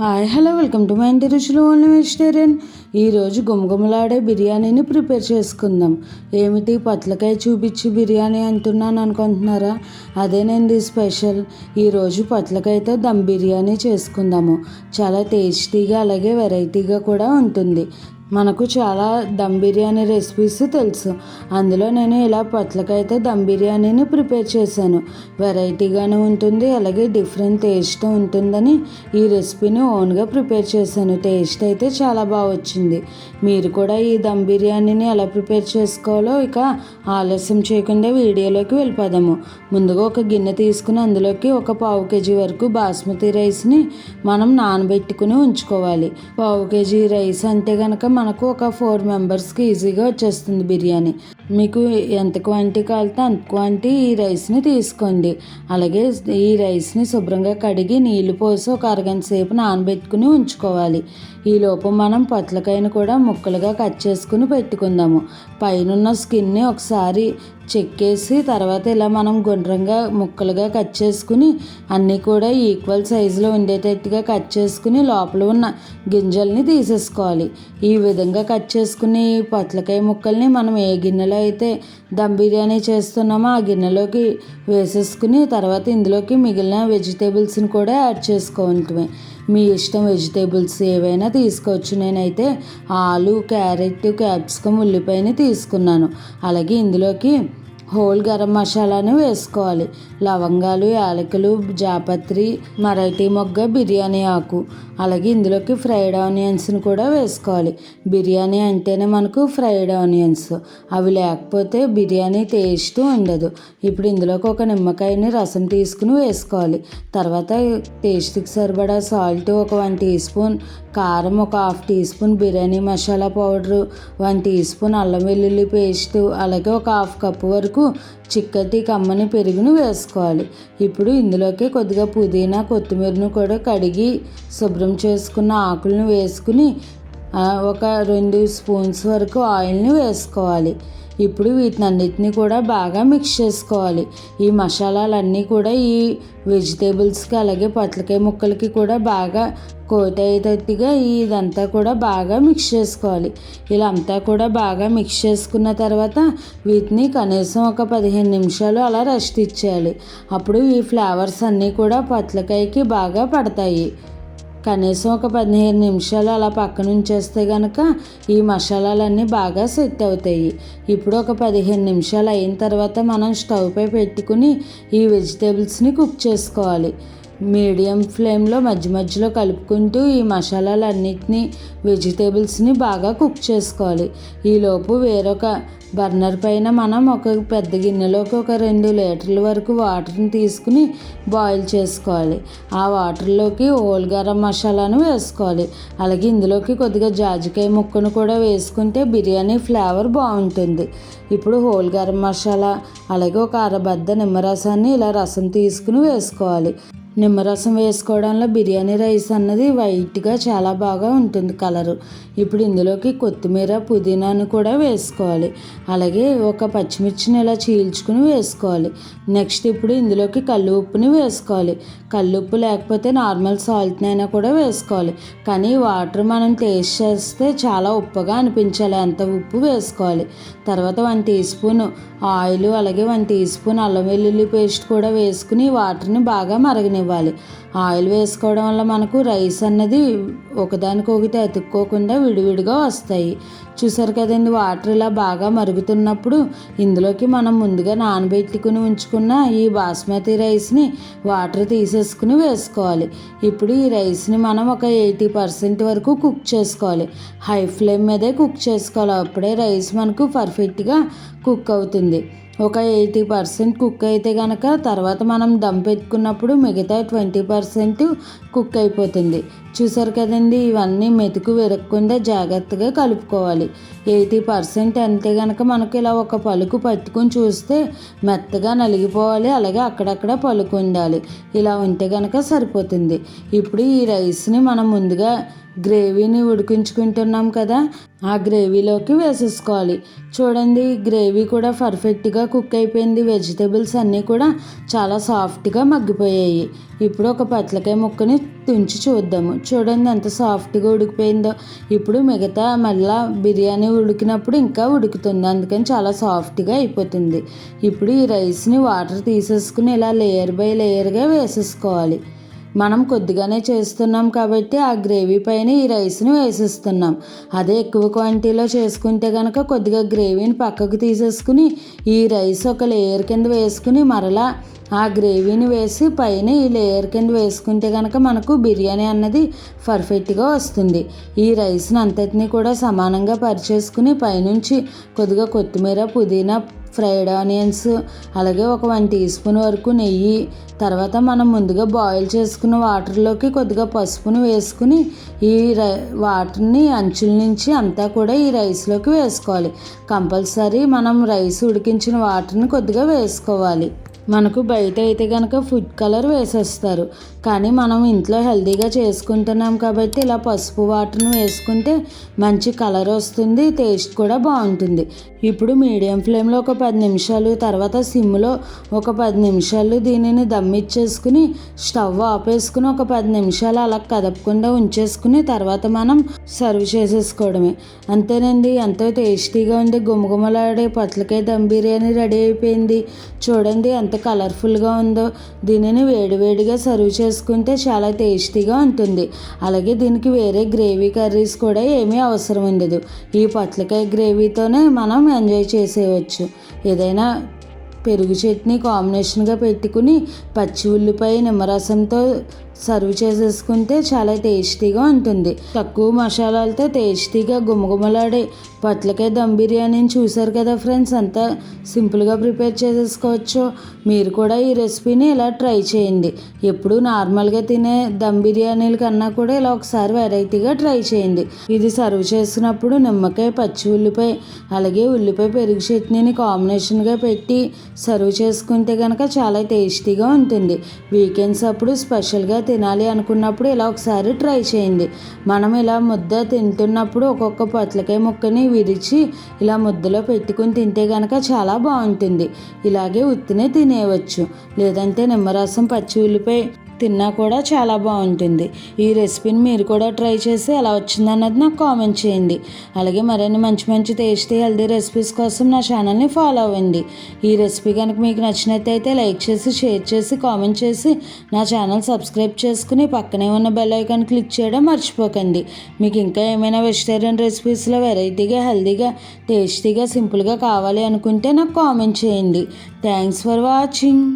Hi hello welcome to my ఇంటి రుచులు only vegetarian ఈరోజు గుమగుమలాడే బిర్యానీని ప్రిపేర్ చేసుకుందాం. ఏమిటి? పొట్లకాయ చూపించి బిర్యానీ అంటున్నాను అనుకుంటున్నారా? అదేనండి స్పెషల్. ఈరోజు పొట్లకాయతో దమ్ బిర్యానీ చేసుకుందాము. చాలా టేస్టీగా అలాగే వెరైటీగా కూడా ఉంటుంది. మనకు చాలా దమ్ బిర్యానీ రెసిపీస్ తెలుసు. అందులో నేను ఇలా పొట్లకైతే దమ్ బిర్యానీని ప్రిపేర్ చేశాను. వెరైటీగానే ఉంటుంది అలాగే డిఫరెంట్ టేస్ట్ ఉంటుందని ఈ రెసిపీని ఓన్గా ప్రిపేర్ చేశాను. టేస్ట్ అయితే చాలా బాగా వచ్చింది. మీరు కూడా ఈ దమ్ బిర్యానీని ఎలా ప్రిపేర్ చేసుకోవాలో ఇక ఆలస్యం చేయకుండా వీడియోలోకి వెళ్ళిపోదాము. ముందుగా ఒక గిన్నె తీసుకుని అందులోకి ఒక పావు కేజీ వరకు బాస్మతి రైస్ని మనం నానబెట్టుకుని ఉంచుకోవాలి. పావు కేజీ రైస్ అంటే కనుక మనకు ఒక ఫోర్ మెంబర్స్కి ఈజీగా వచ్చేస్తుంది బిర్యానీ. మీకు ఎంత క్వాంటిటీ కావాలితే అంత క్వాంటిటీ ఈ రైస్ని తీసుకోండి. అలాగే ఈ రైస్ని శుభ్రంగా కడిగి నీళ్ళు పోసి ఒక అరగంట సేపు నానబెట్టుకుని ఉంచుకోవాలి. ఈ లోపు మనం పొట్లకాయను కూడా ముక్కలుగా కట్ చేసుకుని పెట్టుకుందాము. పైన స్కిన్ని ఒకసారి सारी చెక్కేసి తర్వాత ఇలా మనం గుండ్రంగా ముక్కలుగా కట్ చేసుకుని అన్నీ కూడా ఈక్వల్ సైజులో ఉండేటట్టుగా కట్ చేసుకుని లోపల ఉన్న గింజల్ని తీసేసుకోవాలి. ఈ విధంగా కట్ చేసుకుని పొట్లకాయ ముక్కల్ని మనం ఏ గిన్నెలో అయితే దమ్ బిర్యానీ చేస్తున్నామో ఆ గిన్నెలోకి వేసేసుకుని తర్వాత ఇందులోకి మిగిలిన వెజిటేబుల్స్ని కూడా యాడ్ చేసుకోవటమే. మీ ఇష్టం వెజిటేబుల్స్ ఏవైనా తీసుకోవచ్చు. నేనైతే ఆలు క్యారెట్ క్యాప్సికమ్ ఉల్లిపాయని తీసుకున్నాను. అలాగే ఇందులోకి హోల్ గరం మసాలాను వేసుకోవాలి. లవంగాలు యాలకులు జాపత్రి మరాఠీ మొగ్గ బిర్యానీ ఆకు. అలాగే ఇందులోకి ఫ్రైడ్ ఆనియన్స్ని కూడా వేసుకోవాలి. బిర్యానీ అంటేనే మనకు ఫ్రైడ్ ఆనియన్స్. అవి లేకపోతే బిర్యానీ టేస్ట్ ఉండదు. ఇప్పుడు ఇందులోకి ఒక నిమ్మకాయని రసం తీసుకుని వేసుకోవాలి. తర్వాత టేస్ట్కి సరిపడా సాల్ట్ ఒక వన్ టీ స్పూన్ కారం ఒక half teaspoon biryani masala powder one teaspoon అల్లం వెల్లుల్లి పేస్ట్ అలాగే ఒక హాఫ్ కప్పు వరకు చిక్కటి కమ్మని పెరుగును వేసుకోవాలి. ఇప్పుడు ఇందులోకి కొద్దిగా పుదీనా కొత్తిమీరను కూడా కడిగి శుభ్రం చేసుకున్న ఆకులను వేసుకుని ఒక రెండు స్పూన్స్ వరకు ఆయిల్ని వేసుకోవాలి. ఇప్పుడు వీటినన్నిటిని కూడా బాగా మిక్స్ చేసుకోవాలి. ఈ మసాలాలన్నీ కూడా ఈ వెజిటేబుల్స్కి అలాగే పొట్లకాయ ముక్కలకి కూడా బాగా కోట్ అయ్యేటట్టుగా ఇదంతా కూడా బాగా మిక్స్ చేసుకోవాలి. ఇలా అంతా కూడా బాగా మిక్స్ చేసుకున్న తర్వాత వీటిని కనీసం ఒక పదిహేను నిమిషాలు అలా రెస్ట్ ఇచ్చేయాలి. అప్పుడు ఈ ఫ్లేవర్స్ అన్నీ కూడా పొట్లకాయకి బాగా పడతాయి. కనీసం ఒక పదిహేను నిమిషాలు అలా పక్కన ఉంచేస్తే కనుక ఈ మసాలాలన్నీ బాగా సెట్ అవుతాయి. ఇప్పుడు ఒక పదిహేను నిమిషాలు అయిన తర్వాత మనం స్టవ్ పై పెట్టుకుని ఈ వెజిటేబుల్స్ని కుక్ చేసుకోవాలి. మీడియం ఫ్లేమ్లో మధ్య మధ్యలో కలుపుకుంటూ ఈ మసాలాలన్నింటినీ వెజిటేబుల్స్ని బాగా కుక్ చేసుకోవాలి. ఈలోపు వేరొక బర్నర్ పైన మనం ఒక పెద్ద గిన్నెలోకి ఒక రెండు లీటర్ల వరకు వాటర్ని తీసుకుని బాయిల్ చేసుకోవాలి. ఆ వాటర్లోకి ఓల్ గరం మసాలాను వేసుకోవాలి. అలాగే ఇందులోకి కొద్దిగా జాజికాయ ముక్కను కూడా వేసుకుంటే బిర్యానీ ఫ్లేవర్ బాగుంటుంది. ఇప్పుడు హోల్ గరం మసాలా అలాగే ఒక అరబద్ద నిమ్మరసాన్ని ఇలా రసం తీసుకుని వేసుకోవాలి. నిమ్మరసం వేసుకోవడంలో బిర్యానీ రైస్ అన్నది వైట్గా చాలా బాగా ఉంటుంది కలరు. ఇప్పుడు ఇందులోకి కొత్తిమీర పుదీనాను కూడా వేసుకోవాలి. అలాగే ఒక పచ్చిమిర్చిని ఇలా చీల్చుకుని వేసుకోవాలి. నెక్స్ట్ ఇప్పుడు ఇందులోకి కళ్ళు ఉప్పుని వేసుకోవాలి. కళ్ళు ఉప్పు లేకపోతే నార్మల్ సాల్ట్ని అయినా కూడా వేసుకోవాలి. కానీ వాటర్ మనం టేస్ట్ చేస్తే చాలా ఉప్పుగా అనిపించాలి. అంత ఉప్పు వేసుకోవాలి. తర్వాత వన్ టీ స్పూన్ ఆయిల్ అలాగే వన్ టీ స్పూన్ అల్లం వెల్లుల్లి పేస్ట్ కూడా వేసుకుని వాటర్ని బాగా మరగనివ్వాలి. ఆయిల్ వేసుకోవడం వల్ల మనకు రైస్ అన్నది ఒకదానికొకటి అతుక్కోకుండా విడివిడిగా వస్తాయి. చూసారు కదండి వాటర్ ఇలా బాగా మరుగుతున్నప్పుడు ఇందులోకి మనం ముందుగా నానబెట్టుకుని ఉంచుకున్న ఈ బాస్మతి రైస్ని వాటర్ తీసేసుకుని వేసుకోవాలి. ఇప్పుడు ఈ రైస్ని మనం ఒక ఎయిటీ పర్సెంట్ వరకు కుక్ చేసుకోవాలి. హై ఫ్లేమ్ మీదే కుక్ చేసుకోవాలి. అప్పుడే రైస్ మనకు పర్ఫెక్ట్గా కుక్ అవుతుంది. ఒక ఎయిటీ పర్సెంట్ కుక్ అయితే కనుక తర్వాత మనం దమ్ పెట్టుకున్నప్పుడు మిగతా ట్వంటీ పర్సెంట్ కుక్ అయిపోతుంది. చూసారు కదండి ఇవన్నీ మెతుకు విరగకుండా జాగ్రత్తగా కలుపుకోవాలి. ఎయిటీ పర్సెంట్ అంతే కనుక మనకి ఇలా ఒక పలుకు పట్టుకుని చూస్తే మెత్తగా నలిగిపోవాలి అలాగే అక్కడక్కడ పలుకు ఉండాలి. ఇలా ఉంటే కనుక సరిపోతుంది. ఇప్పుడు ఈ రైస్ని మనం ముందుగా గ్రేవీని ఉడికించుకుంటున్నాం కదా ఆ గ్రేవీలోకి వేసేసుకోవాలి. చూడండి గ్రేవీ కూడా పర్ఫెక్ట్గా కుక్ అయిపోయింది. వెజిటేబుల్స్ అన్నీ కూడా చాలా సాఫ్ట్గా మగ్గిపోయాయి. ఇప్పుడు ఒక పట్లకాయ ముక్కని తుంచి చూద్దాము. చూడండి ఎంత సాఫ్ట్గా ఉడికిపోయిందో. ఇప్పుడు మిగతా మళ్ళా బిర్యానీ ఉడికినప్పుడు ఇంకా ఉడుకుతుంది. అందుకని చాలా సాఫ్ట్గా అయిపోతుంది. ఇప్పుడు ఈ రైస్ని వాటర్ తీసేసుకుని ఇలా లేయర్ బై లేయర్గా వేసేసుకోవాలి. మనం కొద్దిగానే చేస్తున్నాం కాబట్టి ఆ గ్రేవీ పైన ఈ రైస్ని వేసేస్తున్నాం. అదే ఎక్కువ క్వాంటిటీలో చేసుకుంటే కనుక కొద్దిగా గ్రేవీని పక్కకు తీసేసుకుని ఈ రైస్ ఒక లేయర్ కింద వేసుకుని మరలా ఆ గ్రేవీని వేసి పైన ఈ లేయర్ కింద వేసుకుంటే కనుక మనకు బిర్యానీ అన్నది పర్ఫెక్ట్గా వస్తుంది. ఈ రైస్ని అంతటిని కూడా సమానంగా పరిచేసుకుని పైనుంచి కొద్దిగా కొత్తిమీర పుదీనా ఫ్రైడ్ ఆనియన్స్ అలాగే ఒక వన్ టీ స్పూన్ వరకు నెయ్యి. తర్వాత మనం ముందుగా బాయిల్ చేసుకున్న వాటర్లోకి కొద్దిగా పసుపును వేసుకుని ఈ రై వాటర్ని అంచుల నుంచి అంతా కూడా ఈ రైస్లోకి వేసుకోవాలి. కంపల్సరీ మనం రైస్ ఉడికించిన వాటర్ని కొద్దిగా వేసుకోవాలి. మనకు బయట అయితే కనుక ఫుడ్ కలర్ వేసేస్తారు. కానీ మనం ఇంట్లో హెల్తీగా చేసుకుంటున్నాం కాబట్టి ఇలా పసుపు వాటర్ను వేసుకుంటే మంచి కలర్ వస్తుంది టేస్ట్ కూడా బాగుంటుంది. ఇప్పుడు మీడియం ఫ్లేమ్లో ఒక పది నిమిషాలు తర్వాత సిమ్లో ఒక పది నిమిషాలు దీనిని దమ్మిచ్చేసుకుని స్టవ్ ఆపేసుకుని ఒక పది నిమిషాలు అలా కదపకుండా ఉంచేసుకుని తర్వాత మనం సర్వ్ చేసేసుకోవడమే. అంతేనండి ఎంతో టేస్టీగా ఉంది. గుమగుమలాడే పొట్లకాయ దమ్ బిర్యానీ రెడీ అయిపోయింది. చూడండి ఎంత కలర్ఫుల్గా ఉందో దీనిని వేడివేడిగా సర్వ్ చేసుకుంటే చాలా టేస్టీగా ఉంటుంది. అలాగే దీనికి వేరే గ్రేవీ కర్రీస్ కూడా ఏమీ అవసరం ఉండదు. ఈ పొట్లకాయ గ్రేవీతోనే మనం ఎంజాయ్ చేసేయచ్చు. ఏదైనా పెరుగు చట్నీ కాంబినేషన్గా పెట్టుకుని పచ్చి ఉల్లిపాయ నిమ్మరసంతో సర్వ్ చేసేసుకుంటే చాలా టేస్టీగా ఉంటుంది. తక్కువ మసాలాలతో టేస్టీగా గుమగుమలాడే పొట్లకాయ దమ్ బిర్యానీని చూశారు కదా ఫ్రెండ్స్? అంతా సింపుల్గా ప్రిపేర్ చేసేసుకోవచ్చు. మీరు కూడా ఈ రెసిపీని ఇలా ట్రై చేయండి. ఎప్పుడు నార్మల్గా తినే దమ్ బిర్యానీల కన్నా కూడా ఇలా ఒకసారి వెరైటీగా ట్రై చేయండి. ఇది సర్వ్ చేసినప్పుడు నిమ్మకాయ పచ్చి ఉల్లిపాయ అలాగే ఉల్లిపాయ పెరుగు చట్నీని కాంబినేషన్గా పెట్టి సర్వ్ చేసుకుంటే కనుక చాలా టేస్టీగా ఉంటుంది. వీకెండ్స్ అప్పుడు స్పెషల్గా తినాలి అనుకున్నప్పుడు ఇలా ఒకసారి ట్రై చేయండి. మనం ఇలా ముద్ద తింటున్నప్పుడు ఒక్కొక్క పొట్లకాయ ముక్కని విరిచి ఇలా ముద్దలో పెట్టుకుని తింటే కనుక చాలా బాగుంటుంది. ఇలాగే ఉత్తినే తినేయవచ్చు. లేదంటే నిమ్మరసం పచ్చి ఉల్లిపాయ తిన్నా కూడా చాలా బాగుంటుంది. ఈ రెసిపీని మీరు కూడా ట్రై చేసి ఎలా వచ్చిందన్నది నాకు కామెంట్ చేయండి. అలాగే మరిన్ని మంచి మంచి టేస్టీ హెల్దీ రెసిపీస్ కోసం నా ఛానల్ని ఫాలో అవ్వండి. ఈ రెసిపీ కనుక మీకు నచ్చినట్టయితే లైక్ చేసి షేర్ చేసి కామెంట్ చేసి నా ఛానల్ సబ్స్క్రైబ్ చేసుకుని పక్కనే ఉన్న బెల్ ఐకాన్ క్లిక్ చేయడం మర్చిపోకండి. మీకు ఇంకా ఏమైనా వెజిటేరియన్ రెసిపీస్లో వెరైటీగా హెల్దీగా టేస్టీగా సింపుల్గా కావాలి అనుకుంటే నాకు కామెంట్ చేయండి. Thanks for watching.